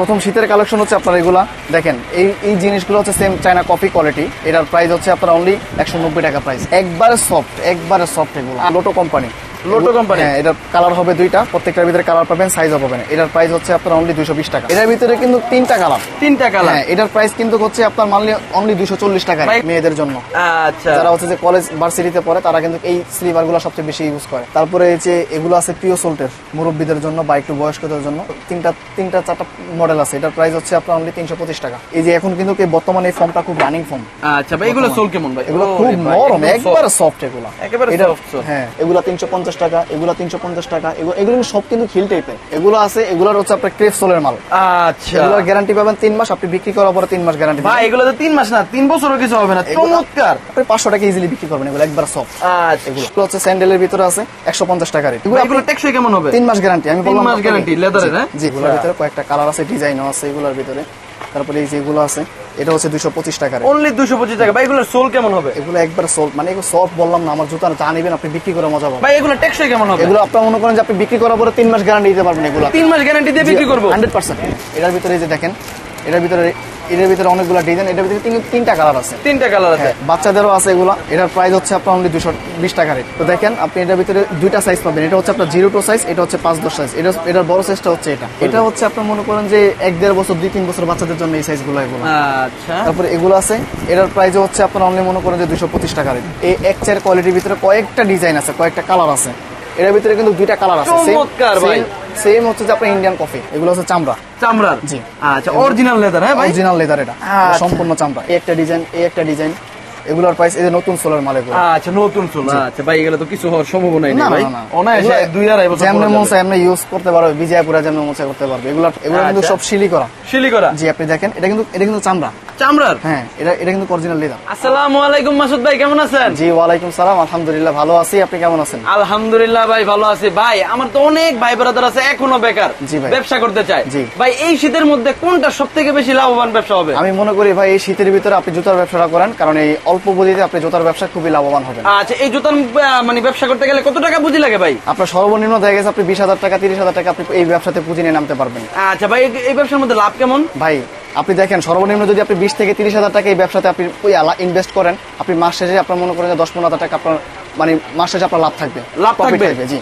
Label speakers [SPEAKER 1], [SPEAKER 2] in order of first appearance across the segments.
[SPEAKER 1] প্রথম শীতের কালেকশন হচ্ছে আপনার এগুলা। দেখেন, এই এই জিনিসগুলো হচ্ছে সেম চায়না কফি কোয়ালিটি এটার প্রাইস হচ্ছে আপনার অনলি একশো নব্বই টাকা প্রাইস একবারে সফট একবারে সফট এগুলো। Lotto company
[SPEAKER 2] Lotto company?
[SPEAKER 1] হ্যাঁ এটার কালার হবে দুইটা। প্রত্যেকটার ভিতরে কালার পাবেন সাইজও পাবেন। এটার প্রাইস হচ্ছে আপনার অনলি দুশো বিশ টাকা। এটার ভিতরে কিন্তু তিনটা কালার
[SPEAKER 2] তিনটা কালার
[SPEAKER 1] হ্যাঁ এটার প্রাইস কিন্তু হচ্ছে আপনার মানলি অনলি দুশো চল্লিশ টাকা মেয়েদের জন্য।
[SPEAKER 2] আচ্ছা।
[SPEAKER 1] যারা হচ্ছে যে কলেজ ভার্সিটিতে পড়ে তারা কিন্তু এই স্লিপারগুলো সবচেয়ে বেশি ইউজ করে। তারপরে এই যে এগুলো আছে পিও সোল্টের মুরব্বীদের জন্য বা একটু বয়স্কদের জন্য তিনটা তিনটা চারটা মডেল আছে। এটার প্রাইস হচ্ছে আপনার অনলি তিনশো পঁচিশ টাকা। এই যে এখন কিন্তু বর্তমানে এই ফর্মটা খুব রানিং ফর্ম
[SPEAKER 2] আচ্ছা ভাই এগুলো সোল কেমন ভাই?
[SPEAKER 1] এগুলো খুব নরম একবারে সফট এগুলো।
[SPEAKER 2] একেবারে।
[SPEAKER 1] হ্যাঁ এগুলো তিনশো পঞ্চাশ টাকা এগুলো তিনশো পঞ্চাশ টাকা এগুলো এগুলো সব কিন্তু হিল টাইপের এগুলো আছে এগুলোর হচ্ছে আপনার ক্রেপ সোলের মাল।
[SPEAKER 2] আচ্ছা।
[SPEAKER 1] এগুলোর গ্যারান্টি পাবেন তিন মাস আপনি বিক্রি করার পরে তিন মাস গ্যারান্টি
[SPEAKER 2] ভাই এগুলো তো তিন মাস না তিন বছরও কিছু হবে না চমৎকার।
[SPEAKER 1] আপনি পাঁচশো টাকা ইজিলি বিক্রি করবেন এগুলো একবার সফট
[SPEAKER 2] আচ্ছা।
[SPEAKER 1] এগুলো। হচ্ছে স্যান্ডেলের ভিতরে আছে একশো পঞ্চাশ টাকা রেট
[SPEAKER 2] এগুলো টেকসই কেমন হবে?
[SPEAKER 1] তিন মাস গ্যারান্টি আমি বললাম
[SPEAKER 2] মাস এর,
[SPEAKER 1] জি,
[SPEAKER 2] হ্যাঁ?
[SPEAKER 1] জি এগুলোর। ভিতরে কয়েকটা কালার আছে ডিজাইনও আছে এগুলোর ভিতরে। তারপরে এই যে আছে এটা হচ্ছে দুশো পঁচিশ টাকা
[SPEAKER 2] অনলি দুশো পঁচিশ টাকা। ভাই এগুলোর সোল কেমন হবে?
[SPEAKER 1] এগুলো একবার সোল মানে এগুলো সফট বললাম না আমার জুতা যা নেবেন আপনি বিক্রি করে মজা পাবেন।
[SPEAKER 2] ভাই এগুলো টেকসই কেমন হবে?
[SPEAKER 1] এগুলো আপনার মনে করেন যে আপনি বিক্রি করার পরে তিন মাস গ্যারান্টি দিতে পারবেন এগুলো।
[SPEAKER 2] তিন মাস গ্যারান্টি দিয়ে বিক্রি করব?
[SPEAKER 1] হান্ড্রেড পার্সেন্ট এটার ভিতরে যে দেখেন এটার ভিতরে এটার ভিতরে অনেকগুলো ডিজাইন এটার ভিতরে তিন- তিনটা কালার আছে।
[SPEAKER 2] তিনটা কালার আছে।
[SPEAKER 1] হ্যাঁ, বাচ্চাদেরও আছে এগুলো। এটার প্রাইস হচ্ছে আপনার অনলি দুশো বিশ টাকা রেট তো দেখেন আপনি এটার ভিতরে দুইটা সাইজ পাবেন। এটা হচ্ছে আপনার জিরো টু সাইজ এটা হচ্ছে পাঁচ দশ সাইজ এটা এটার বড় সাইজটা হচ্ছে এটা। এটা হচ্ছে আপনার মনে করেন যে এক দেড় বছর দুই তিন বছর বাচ্চাদের জন্য এই সাইজগুলো এগুলো।
[SPEAKER 2] আচ্ছা।
[SPEAKER 1] তারপরে এগুলো আছে। এটার প্রাইস হচ্ছে আপনার অনলি মনে করেন যে দুশো পঁচিশ টাকা রেট এই এক চেয়ার কোয়ালিটির ভিতরে কয়েকটা ডিজাইন আছে কয়েকটা কালার আছে। এটার ভিতরে কিন্তু দুইটা কালার আছে।
[SPEAKER 2] চমৎকার ভাই।
[SPEAKER 1] সেম হচ্ছে যে আপনার ইন্ডিয়ান কফি এগুলো হচ্ছে চামড়া।
[SPEAKER 2] চামড়ার?
[SPEAKER 1] জি।
[SPEAKER 2] আচ্ছা অরিজিনাল লেদার হ্যাঁ ভাই?
[SPEAKER 1] অরিজিনাল লেদার এটা।
[SPEAKER 2] আচ্ছা।
[SPEAKER 1] সম্পূর্ণ চামড়া। এই একটা ডিজাইন এই একটা ডিজাইন এগুলোর প্রাইস এই যে নতুন সোলার মাল এগুলো
[SPEAKER 2] আচ্ছা নতুন সোলার। আচ্ছা ভাই এগুলো তো কিছু হওয়ার সম্ভাবনাই নেই ভাই। অনায়াসে দুই আড়াই বছর
[SPEAKER 1] যেমনে মন
[SPEAKER 2] যাবে।
[SPEAKER 1] এমনি ইউজ করতে পারবে বিজয়পুরা যেমন মন চায় করতে পারবে। এগুলো এগুলো কিন্তু
[SPEAKER 2] আচ্ছা।
[SPEAKER 1] সব শিলি করা
[SPEAKER 2] শিলি করা
[SPEAKER 1] জি আপনি দেখেন এটা কিন্তু এটা কিন্তু চামড়া।
[SPEAKER 2] চামড়ার?
[SPEAKER 1] হ্যাঁ এটা এটা কিন্তু অরিজিনাল লেদার
[SPEAKER 2] আসসালামু আলাইকুম মাসুদ ভাই কেমন আছেন?
[SPEAKER 1] জি ওয়ালাইকুম সালাম আলহামদুলিল্লাহ ভালো আছি আপনি কেমন আছেন?
[SPEAKER 2] আলহামদুলিল্লাহ ভাই ভালো আছি। ভাই আমার তো অনেক ভাই ব্রাদার আছে এখনও বেকার
[SPEAKER 1] জি ভাই।
[SPEAKER 2] ব্যবসা করতে চায়।
[SPEAKER 1] জি।
[SPEAKER 2] ভাই এই শীতের মধ্যে কোনটা সব থেকে বেশি লাভবান ব্যবসা হবে?
[SPEAKER 1] আমি মনে করি ভাই এই শীতের ভিতরে আপনি জুতার ব্যবসাটা করেন কারণ এই অল্প পুঁজিতে আপনি জুতার ব্যবসা খুবই লাভবান হবেন।
[SPEAKER 2] আচ্ছা এই জুতার মানে ব্যবসা করতে গেলে কত টাকা পুঁজি লাগে ভাই?
[SPEAKER 1] আপনার সর্বনিম্ন দেখা গেছে আপনি বিশ হাজার টাকা তিরিশ হাজার টাকা আপনি এই ব্যবসাতে পুঁজি নিয়ে নামতে পারবেন।
[SPEAKER 2] আচ্ছা ভাই এই ব্যবসার মধ্যে লাভ কেমন?
[SPEAKER 1] ভাই আপনি দেখেন, সর্বনিম্ন যদি আপনি বিশ থেকে তিরিশ হাজার টাকা এই ব্যবসাতে আপনি ইনভেস্ট করেন, আপনি মাস শেষে আপনার মনে করেন যে দশ পনেরো হাজার টাকা আপনার মানে মাস শেষে আপনার লাভ থাকবে
[SPEAKER 2] লাভ থাকবে?
[SPEAKER 1] জি।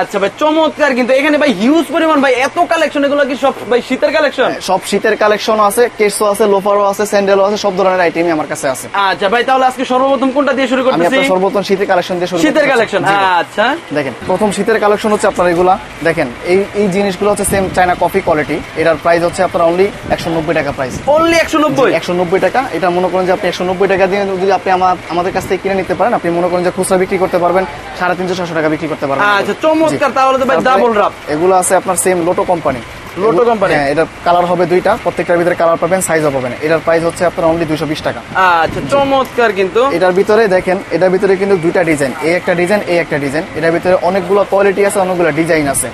[SPEAKER 2] আচ্ছা ভাই চমৎকার কিন্তু। এখানে ভাই হিউজ পরিমাণ ভাই এত কালেকশন এগুলো কি সব ভাই শীতের কালেকশন
[SPEAKER 1] সব শীতের কালেকশন আছে কেসও আছে লোফারও আছে স্যান্ডেলও আছে সব ধরনের আইটেমই আমার কাছে আছে।
[SPEAKER 2] আচ্ছা ভাই তাহলে আজকে সর্বপ্রথম কোনটা দিয়ে শুরু
[SPEAKER 1] আমি
[SPEAKER 2] করতেছি?
[SPEAKER 1] আপনার সর্বপ্রথম শীতের কালেকশন দিয়ে শুরু
[SPEAKER 2] শীতের কালেকশন আচ্ছা।
[SPEAKER 1] দেখেন প্রথম শীতের কালেকশন হচ্ছে আপনার এগুলা। দেখেন এই এই জিনিসগুলো হচ্ছে সেম চায়না কফি কোয়ালিটি এটার প্রাইস হচ্ছে আপনার অনলি একশো নব্বই টাকা প্রাইস
[SPEAKER 2] অনলি একশো নব্বই?
[SPEAKER 1] একশো নব্বই টাকা। এটা মনে করেন যে আপনি একশো নব্বই টাকা দিয়ে যদি আপনি আমার আমাদের কাছ থেকে কিনে নিতে পারেন আপনি মনে করেন যে খুচরা বিক্রি করতে পারবেন সাড়ে তিনশো ছশো টাকা বিক্রি করতে পারবেন।
[SPEAKER 2] আচ্ছা চমৎকার তাহলে তো ভাই ডাবল রাপ
[SPEAKER 1] এগুলো আছে আপনার same Lotto company
[SPEAKER 2] Lotto company
[SPEAKER 1] হ্যাঁ এটার কালার হবে দুইটা প্রত্যেকটার ভিতরে কালার পাবেন সাইজও পাবেন। এটার প্রাইস হচ্ছে আপনার অনলি দুশো বিশ টাকা।
[SPEAKER 2] আচ্ছা চমৎকার কিন্তু।
[SPEAKER 1] এটার ভিতরে দেখেন এটার ভিতরে কিন্তু দুইটা ডিজাইন এই একটা ডিজাইন এই একটা ডিজাইন এটার ভিতরে অনেকগুলো কোয়ালিটি আছে অনেকগুলো ডিজাইন আছে।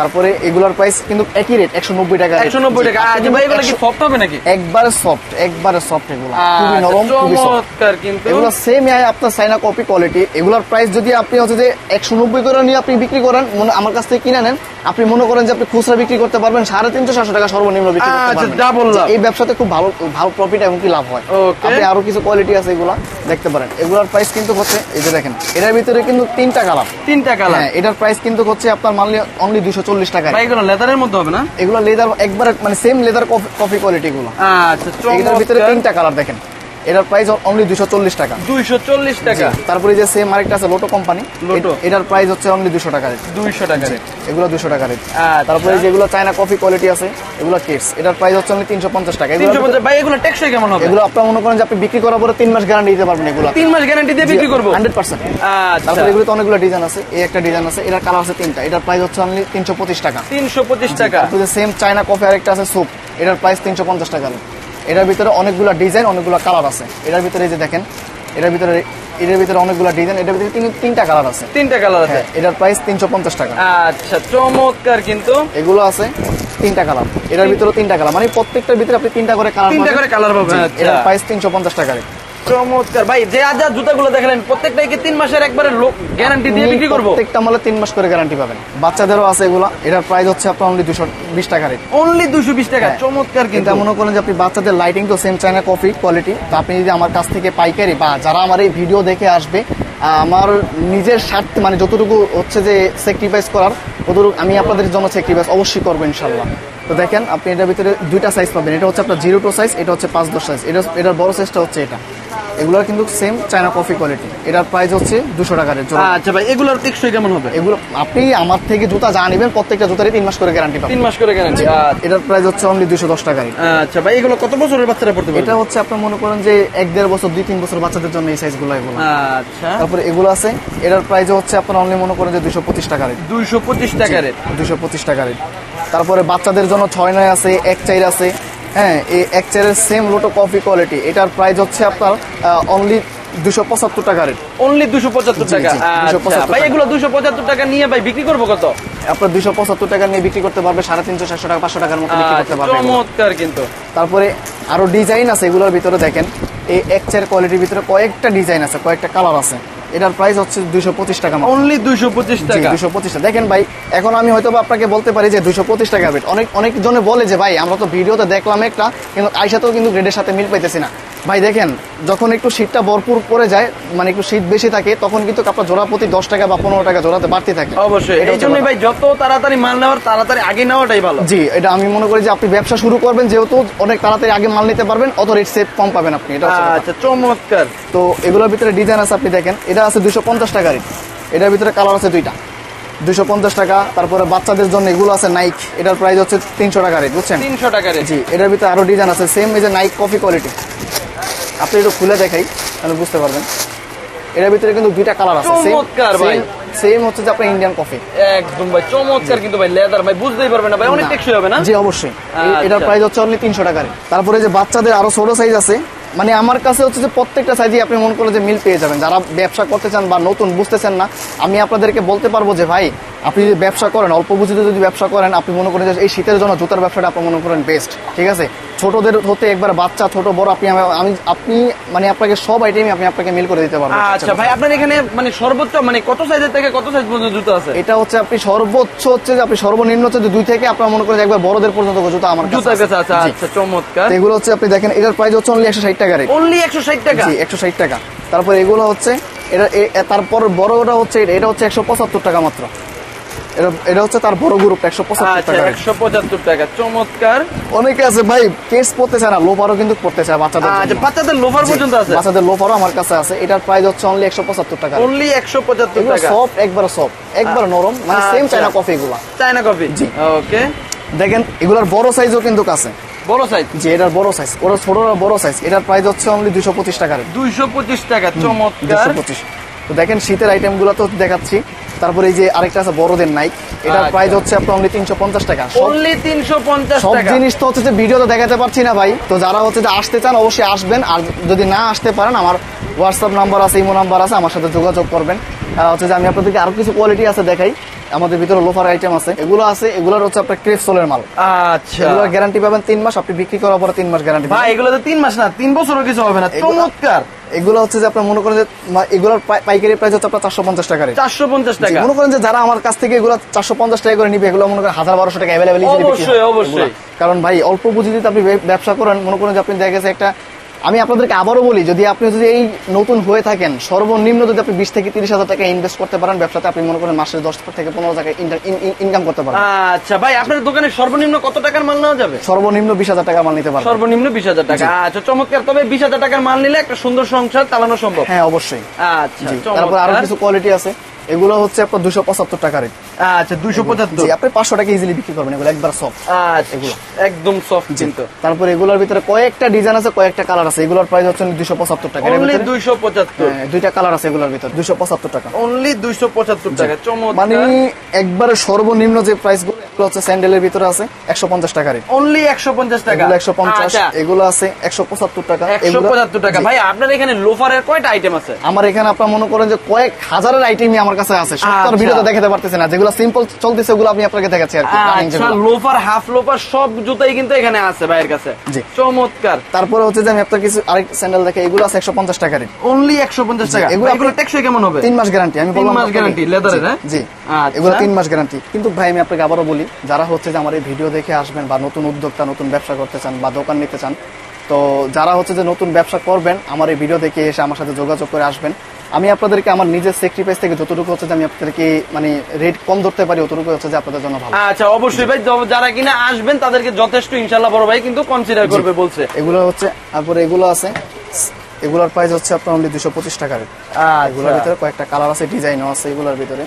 [SPEAKER 1] তারপরে এগুলোর প্রাইস কিন্তু একই রেট একশো নব্বই টাকা।
[SPEAKER 2] একশো নব্বই টাকা। আচ্ছা ভাই এগুলো কি সফট হবে নাকি?
[SPEAKER 1] একবারে সফট একবারে সফট এগুলো। খুবই
[SPEAKER 2] আচ্ছা,
[SPEAKER 1] নরম খুবই সফট
[SPEAKER 2] কিন্তু।
[SPEAKER 1] এগুলো সেম আপনার চাইনা কপি কোয়ালিটি এগুলোর প্রাইস যদি আপনি হচ্ছে যে একশো নব্বই করে নিয়ে আপনি বিক্রি করেন মনে আমার কাছ থেকে কিনে নেন আপনি মনে করেন যে আপনি খুচরা বিক্রি করতে পারবেন সাড়ে তিনশো সাতশো টাকা সর্বনিম্ন বিক্রি করতে
[SPEAKER 2] আচ্ছা।
[SPEAKER 1] এই ব্যবসাতে খুব ভালো ভালো প্রফিট এবং কি লাভ হয়. আপনি আরও কিছু কোয়ালিটি আছে এগুলা দেখতে পারেন। এগুলোর প্রাইস কিন্তু হচ্ছে এই যে দেখেন এটার ভিতরে কিন্তু তিনটা কালার
[SPEAKER 2] তিনটা কালার
[SPEAKER 1] হ্যাঁ এটার প্রাইস কিন্তু হচ্ছে আপনার মানলি অনলি দুশো চল্লিশ টাকা
[SPEAKER 2] এগুলো লেদারের মধ্যে হবে না?
[SPEAKER 1] এগুলো লেদার একবার মানে সেম লেদার কফি কোয়ালিটি গুলো।
[SPEAKER 2] আচ্ছা
[SPEAKER 1] এটার ভিতরে তিনটা কালার দেখেন। এটার প্রাইস অনলি দুশো চল্লিশ টাকা।
[SPEAKER 2] দুইশো চল্লিশ টাকা।
[SPEAKER 1] তারপরে যে সেম আরেকটা আছে লোটো কোম্পানি
[SPEAKER 2] লোটো।
[SPEAKER 1] এটার প্রাইস হচ্ছে অনলি দুশো টাকা রেট
[SPEAKER 2] দুইশো টাকা রেট
[SPEAKER 1] এগুলো দুশো টাকা রেট
[SPEAKER 2] আচ্ছা।
[SPEAKER 1] তারপরে যেগুলো চায়না কফি কোয়ালিটি আছে এগুলো কেটস এটার প্রাইস হচ্ছে অনলি তিনশো পঞ্চাশ টাকা।
[SPEAKER 2] ভাই এগুলো টেকসই কেমন হবে?
[SPEAKER 1] এগুলো আপনার মনে করেন যে আপনি বিক্রি করার পরে তিন মাস গ্যারান্টি দিতে পারবেন এগুলো।
[SPEAKER 2] তিন মাস গ্যারান্টি দিয়ে বিক্রি করব?
[SPEAKER 1] হান্ড্রেড পার্সেন্ট
[SPEAKER 2] আচ্ছা।
[SPEAKER 1] তারপরে এগুলো তো অনেকগুলো ডিজাইন আছে এই একটা ডিজাইন আছে এটার কালার আছে তিনটা এটার প্রাইস হচ্ছে অনলি তিনশো পঁচিশ টাকা।
[SPEAKER 2] তিনশো পঁচিশ টাকা।
[SPEAKER 1] সেম চায়না কফি আরেকটা আছে স্যুপ এটার প্রাইস তিনশো পঞ্চাশ টাকা এটার ভিতরে অনেকগুলো ডিজাইন অনেকগুলো কালার আছে। এটার ভিতরে এই যে দেখেন এটার ভিতরে এটার ভিতরে অনেকগুলো ডিজাইন এটার ভিতরে তিন- তিনটা কালার আছে।
[SPEAKER 2] তিনটা কালার আছে।
[SPEAKER 1] হ্যাঁ এটার প্রাইস তিনশো পঞ্চাশ টাকা।
[SPEAKER 2] আচ্ছা চমৎকার কিন্তু।
[SPEAKER 1] এগুলো আছে তিনটা কালার। এটার ভিতরে তিনটা কালার। মানে প্রত্যেকটার ভিতরে আপনি তিনটা করে কালার
[SPEAKER 2] তিনটা করে কালার পাবেন, আচ্ছা।
[SPEAKER 1] এটার প্রাইস তিনশো পঞ্চাশ টাকা।
[SPEAKER 2] চমৎকার। ভাই যে আজ জুতাগুলো দেখালেন প্রত্যেকটাই কি তিন মাসের একবারে গ্যারান্টি দিয়ে বিক্রি করব?
[SPEAKER 1] প্রত্যেকটা মালে তিন মাস করে গ্যারান্টি পাবেন। বাচ্চাদেরও আছে এগুলো। এটার প্রাইস হচ্ছে আপনার অনলি দুশো বিশ টাকা রেট
[SPEAKER 2] অনলি দুশো বিশ টাকা
[SPEAKER 1] হ্যাঁ।
[SPEAKER 2] চমৎকার কিন্তু।
[SPEAKER 1] মনে করেন যে আপনি বাচ্চাদের লাইটিং তো সেম চায়না কফি কোয়ালিটি তো আপনি যদি আমার কাছ থেকে পাইকারি বা যারা আমার এই ভিডিও দেখে আসবে আমার নিজের স্বার্থে মানে যতটুকু হচ্ছে যে স্যাক্রিফাইস করার ততটুকু আমি আপনাদের জন্য স্যাক্রিফাইস অবশ্যই করব ইনশাল্লাহ তো দেখেন আপনি এটার ভিতরে দুইটা সাইজ পাবেন। এটা হচ্ছে আপনার জিরো টু সাইজ এটা হচ্ছে পাঁচ দশ সাইজ এটা এটার বড় সাইজটা হচ্ছে এটা। এগুলোর কিন্তু সেম চায়না কফি কোয়ালিটি এটার প্রাইস হচ্ছে দুশো টাকার জোড়া
[SPEAKER 2] আচ্ছা ভাই এগুলোর টেকসই কেমন হবে?
[SPEAKER 1] এগুলো আপনি আমার থেকে জুতা যা নেবেন প্রত্যেকটা জুতারই তিন মাস করে গ্যারান্টি পাবেন।
[SPEAKER 2] তিন মাস করে গ্যারান্টি
[SPEAKER 1] এটার প্রাইস হচ্ছে অনলি দুশো দশ টাকারই
[SPEAKER 2] আচ্ছা ভাই এগুলো কত বছরের বাচ্চারা পড়তে
[SPEAKER 1] এটা হচ্ছে আপনার মনে করেন যে এক দেড় বছর দুই তিন বছর বাচ্চাদের জন্য এই সাইজগুলো এগুলো
[SPEAKER 2] আচ্ছা।
[SPEAKER 1] তারপরে এগুলো আছে এটার প্রাইস হচ্ছে আপনার অনলি মনে করেন যে দুশো পঁচিশ টাকা রেট।
[SPEAKER 2] দুইশো পঁচিশ টাকা রেট।
[SPEAKER 1] দুশো পঁচিশ টাকা রেট। তারপরে বাচ্চাদের জন্য ছয় নয় আছে এক চাইর আছে। হ্যাঁ এই এক চাইরের সেম লোটো কফি কোয়ালিটি এটার প্রাইস হচ্ছে আপনার অনলি দুশো পঁচাত্তর টাকা রেট
[SPEAKER 2] অনলি দুশো পঁচাত্তর টাকা? আচ্ছা
[SPEAKER 1] 275
[SPEAKER 2] ভাই এগুলো দুশো পঁচাত্তর টাকা নিয়ে ভাই বিক্রি করব কত?
[SPEAKER 1] আপনার দুশো পঁচাত্তর টাকা নিয়ে বিক্রি করতে পারবে সাড়ে তিনশো চারশো টাকা পাঁচশো টাকার মতো বিক্রি করতে পারবে
[SPEAKER 2] চমৎকার কিন্তু।
[SPEAKER 1] তারপরে আরও ডিজাইন আছে এগুলোর ভিতরে দেখেন। এই এক চার কোয়ালিটির ভিতরে কয়েকটা ডিজাইন আছে কয়েকটা কালার আছে। এটার প্রাইস হচ্ছে দুইশো পঁচিশ টাকা।
[SPEAKER 2] অনলি দুইশো পঁচিশ টাকা?
[SPEAKER 1] দুশো পঁচিশ টাকা। দেখেন ভাই এখন আমি হয়তো বা আপনাকে বলতে পারি যে দুইশো পঁচিশ টাকা বেড অনেক অনেক জনে বলে যে ভাই আমরা তো ভিডিওতে দেখলাম একটা কিন্তু আইসাতেও কিন্তু গ্রেডের সাথে মিল পাইতেছি না। ভাই দেখেন যখন একটু শীতটা ভরপুর পড়ে যায় মানে একটু শীত বেশি থাকে তখন কিন্তু আপনার জোড়া প্রতি দশ টাকা বা পনেরো টাকা জোড়াতে বাড়তি থাকে।
[SPEAKER 2] অবশ্যই এই জন্যই ভাই যত তাড়াতাড়ি মাল নেওয়ার তাড়াতাড়ি আগে নেওয়াটাই ভালো।
[SPEAKER 1] জি এটা আমি মনে করি যে আপনি ব্যবসা শুরু করবেন যেহেতু অনেক তাড়াতাড়ি আগে মাল নিতে পারবেন অত রেট সেভ কম পাবেন আপনি এটা
[SPEAKER 2] আচ্ছা চমৎকার।
[SPEAKER 1] তো এগুলোর ভিতরে ডিজাইন আছে আপনি দেখেন এটা আছে দুশো পঞ্চাশ টাকা রেট এটার ভিতরে কালার আছে দুইটা। দুশো পঞ্চাশ টাকা তারপরে বাচ্চাদের জন্য এগুলো আছে নাইক এটার প্রাইস হচ্ছে তিনশো টাকা রেট বুঝছেন?
[SPEAKER 2] তিনশো টাকা রেট
[SPEAKER 1] জি এটার ভিতরে আরও ডিজাইন আছে সেম এই যে নাইক কফি কোয়ালিটি আপনি একটু খুলে দেখাই তাহলে বুঝতে পারবেন। এটার ভিতরে কিন্তু দুইটা কালার আছে
[SPEAKER 2] চমৎকার ভাই।
[SPEAKER 1] সেম হচ্ছে যে আপনার ইন্ডিয়ান কফি
[SPEAKER 2] একদম ভাই চমৎকার কিন্তু ভাই লেদার ভাই বুঝতেই পারবেন না ভাই অনেক টেকসই হবে না?
[SPEAKER 1] জি অবশ্যই।
[SPEAKER 2] আচ্ছা।
[SPEAKER 1] এটার প্রাইস হচ্ছে অনলি তিনশো টাকা rate। তারপরে যে বাচ্চাদের আরও ছোট সাইজ আছে মানে আমার কাছে হচ্ছে যে প্রত্যেকটা সাইজই আপনি মন করে যে মিল পেয়ে যাবেন। যারা ব্যবসা করতে চান বা নতুন বুঝতেছেন না আমি আপনাদেরকে বলতে পারব যে ভাই আপনি যদি ব্যবসা করেন অল্প পুঁজিতে যদি ব্যবসা করেন আপনি মনে করেন যে এই শীতের জন্য জুতার ব্যবসাটা আপনি মনে করেন বেস্ট ঠিক আছে? ছোটদের হতে একবার বাচ্চা ছোট বড় আপনি আমি আপনি মানে আপনাকে সব আইটেম আপনি আপনাকে মেল করে দিতে পারব।
[SPEAKER 2] আচ্ছা ভাই আপনার এখানে মানে সর্বোচ্চ মানে কত সাইজের থেকে কত সাইজ পর্যন্ত জুতো আছে?
[SPEAKER 1] এটা হচ্ছে আপনি সর্বোচ্চ হচ্ছে যে আপনি সর্বনিম্ন হচ্ছে দুই থেকে আপনার মনে করেন একবার বড়দের পর্যন্ত জুতো আমার
[SPEAKER 2] জুতার কাছে আছে। আচ্ছা চমৎকার।
[SPEAKER 1] এগুলো হচ্ছে আপনি দেখেন এটার প্রাইস হচ্ছে অনলি একশো ষাট টাকা রেট
[SPEAKER 2] অনলি একশো ষাট টাকা?
[SPEAKER 1] জি একশো ষাট টাকা। তারপর এগুলো হচ্ছে এটা তারপর বড়টা হচ্ছে এটা এটা হচ্ছে একশো পঁচাত্তর টাকা মাত্র। এটা হচ্ছে তার বড় একশো পঁচাত্তর
[SPEAKER 2] আচ্ছা
[SPEAKER 1] টাকা
[SPEAKER 2] একশো পঁচাত্তর টাকা চমৎকার।
[SPEAKER 1] অনেকে আছে ভাই কেস পড়তে চায় না কিন্তু পড়তে চায় বাচ্চাদের
[SPEAKER 2] আচ্ছা বাচ্চাদের লোফার পর্যন্ত আছে?
[SPEAKER 1] বাচ্চাদের আমার কাছে আছে। এটার প্রাইস হচ্ছে অনলি একশো পঁচাত্তর টাকা।
[SPEAKER 2] অনলি একশো পঁচাত্তর টাকা।
[SPEAKER 1] সফট একবার সফট একবার নরম মানে সেম
[SPEAKER 2] আচ্ছা।
[SPEAKER 1] চায়না কফি এগুলা।
[SPEAKER 2] চায়না কফি
[SPEAKER 1] জি।
[SPEAKER 2] ওকে
[SPEAKER 1] দেখেন এগুলার বড় সাইজও কিন্তু আছে।
[SPEAKER 2] বড় সাইজ
[SPEAKER 1] যে এটার বড় সাইজ ওরা ছোটরা বড় সাইজ এটার প্রাইস হচ্ছে অনলি দুশো পঁচিশ টাকা
[SPEAKER 2] দুইশো পঁচিশ টাকা চমৎকার।
[SPEAKER 1] দুশো পঁচিশ। তো দেখেন শীতের আইটেমগুলো তো দেখাচ্ছি। তারপরে এই যে আরেকটা আছে বড়দের নাইক এটার
[SPEAKER 2] আচ্ছা।
[SPEAKER 1] প্রাইস হচ্ছে আপনার অনলি তিনশো পঞ্চাশ টাকা।
[SPEAKER 2] অনলি তিনশো পঞ্চাশ
[SPEAKER 1] সব জিনিস তো হচ্ছে যে ভিডিওতে দেখাতে পারছি না ভাই। তো যারা হচ্ছে যে আসতে চান অবশ্যই আসবেন। আর যদি না আসতে পারেন আমার হোয়াটসঅ্যাপ নাম্বার আছে ইমো নাম্বার আছে আমার সাথে যোগাযোগ করবেন। হচ্ছে যে আমি আপনাদেরকে আরও কিছু কোয়ালিটি আছে দেখাই। আমাদের ভিতরে লোফার আইটেম আছে। এগুলো আছে এগুলোর হচ্ছে আপনার ক্রেপ সোলের মাল।
[SPEAKER 2] আচ্ছা।
[SPEAKER 1] এগুলোর গ্যারান্টি পাবেন তিন মাস আপনি বিক্রি করার পরে তিন মাস গ্যারান্টি
[SPEAKER 2] ভাই এগুলো তো তিন মাস না তিন বছরও কিছু হবে না। চমৎকার।
[SPEAKER 1] এগুলো হচ্ছে যে আপনার মনে করেন যে এগুলোর পাইকারি প্রাইস হচ্ছে আপনার চারশো পঞ্চাশ টাকা
[SPEAKER 2] চারশো পঞ্চাশ টাকা।
[SPEAKER 1] মনে করেন যে যারা আমার কাছ থেকে এগুলো চারশো পঞ্চাশ টাকা করে নিবে এগুলো মনে করেন হাজার বারোশো টাকা অ্যাভেলেবেল
[SPEAKER 2] অবশ্যই, অবশ্যই।
[SPEAKER 1] কারণ ভাই অল্প পুঁজি যদি আপনি ব্যবসা করেন মনে করেন যে আপনি দেখা গেছে একটা আমি আপনাদেরকে আবারও বলি যদি আপনি যদি এই নতুন হয়ে থাকেন সর্বনিম্ন যদি আপনি বিশ থেকে তিরিশ হাজার টাকা ইনভেস্ট করতে পারেন ব্যবসাতে আপনি মনে করেন মাসে দশ থেকে পনেরো টাকা ইনকাম করতে পারেন।
[SPEAKER 2] আচ্ছা ভাই আপনার দোকানে সর্বনিম্ন কত টাকার মাল নেওয়া যাবে?
[SPEAKER 1] সর্বনিম্ন বিশ হাজার টাকা মাল নিতে পারবেন।
[SPEAKER 2] সর্বনিম্ন বিশ হাজার টাকা। আচ্ছা চমৎকার। তবে বিশ হাজার টাকার মাল নিলে একটা সুন্দর সংসার চালানো সম্ভব।
[SPEAKER 1] হ্যাঁ অবশ্যই।
[SPEAKER 2] আচ্ছা
[SPEAKER 1] তারপর
[SPEAKER 2] আরও
[SPEAKER 1] কিছু কোয়ালিটি আছে। এগুলো হচ্ছে আপনার দুশো পঁচাত্তর টাকা রেট
[SPEAKER 2] আচ্ছা দুইশো পঁচাত্তর।
[SPEAKER 1] আপনি পাঁচশো টাকা ইজিলি বিক্রি করবেন এগুলো একবার সব
[SPEAKER 2] আচ্ছা
[SPEAKER 1] এগুলো।
[SPEAKER 2] একদম সফট কিন্তু।
[SPEAKER 1] তারপর এগুলোর ভিতরে কয়েকটা ডিজাইন আছে কয়েকটা কালার আছে। এগুলোর প্রাইস হচ্ছে দুশো পঁচাত্তর টাকা।
[SPEAKER 2] অনলি দুইশো পঁচাত্তর।
[SPEAKER 1] হ্যাঁ, দুইটা কালার আছে এগুলোর ভিতরে দুশো পঁচাত্তর টাকা।
[SPEAKER 2] অনলি দুইশো পঁচাত্তর টাকা
[SPEAKER 1] মানে
[SPEAKER 2] চমৎকার
[SPEAKER 1] একবারে সর্বনিম্ন যে প্রাইসগুলো এগুলো হচ্ছে স্যান্ডেলের ভিতরে আছে একশো পঞ্চাশ টাকা রেট
[SPEAKER 2] অনলি একশো পঞ্চাশ টাকা।
[SPEAKER 1] এগুলো একশো পঞ্চাশ
[SPEAKER 2] আচ্ছা।
[SPEAKER 1] এগুলো আছে একশো পঁচাত্তর টাকা।
[SPEAKER 2] একশো পঁচাত্তর টাকা। ভাই আপনার এখানে লোফারের কয়টা আইটেম আছে?
[SPEAKER 1] আমার এখানে আপনার মনে করেন যে কয়েক হাজারের আইটেমই আমার কাছে আছে।
[SPEAKER 2] আচ্ছা।
[SPEAKER 1] ভিডিওতে দেখাতে পারতেছি না। যেগুলো সিম্পল চলতেছে ওগুলো আমি আপনাকে দেখাচ্ছি আর কি।
[SPEAKER 2] আচ্ছা লোফার হাফ লোফার সব জুতাই কিন্তু এখানে আছে ভাইয়ের কাছে।
[SPEAKER 1] জি।
[SPEAKER 2] চমৎকার।
[SPEAKER 1] তারপরে হচ্ছে যে আমি আপনার কিছু আরেক স্যান্ডেল দেখে এগুলো আছে একশো পঞ্চাশ টাকার
[SPEAKER 2] অনলি একশো পঞ্চাশ টাকা?
[SPEAKER 1] এগুলো
[SPEAKER 2] এগুলো টেকসই কেমন হবে?
[SPEAKER 1] তিন মাস গ্যারান্টি আমি
[SPEAKER 2] মাস guarantee,
[SPEAKER 1] জি,
[SPEAKER 2] হ্যাঁ?
[SPEAKER 1] জি।
[SPEAKER 2] আচ্ছা।
[SPEAKER 1] এগুলো মাস গ্যারান্টি কিন্তু ভাই আমি আপনাকে আবারও বলি যারা হচ্ছে যে আমার এই ভিডিও দেখে আসবেন বা নতুন উদ্যোক্তা নতুন ব্যবসা করতে চান বা দোকান নিতে চান তো যারা হচ্ছে যে নতুন ব্যবসা করবেন আমার এই ভিডিও দেখে এসে আমার সাথে যোগাযোগ করে আসবেন। আমি আপনাদেরকে আমার নিজের সেক্রিফাইস থেকে যতটুকু হচ্ছে যে আমি আপনাদেরকে মানে রেট কম ধরতে পারি অতটুকু হচ্ছে যে আপনাদের জন্য ভালো।
[SPEAKER 2] আচ্ছা অবশ্যই ভাই যারা কিনা আসবেন তাদেরকে যথেষ্ট ইনশাল্লাহ বড় ভাই কিন্তু কনসিডার করবে বলছে।
[SPEAKER 1] এগুলো হচ্ছে তারপরে এগুলো আছে এগুলোর প্রাইস হচ্ছে আপনার অনলি দুশো পঁচিশ টাকার এগুলোর ভিতরে কয়েকটা কালার আছে ডিজাইনও আছে এগুলোর ভিতরে।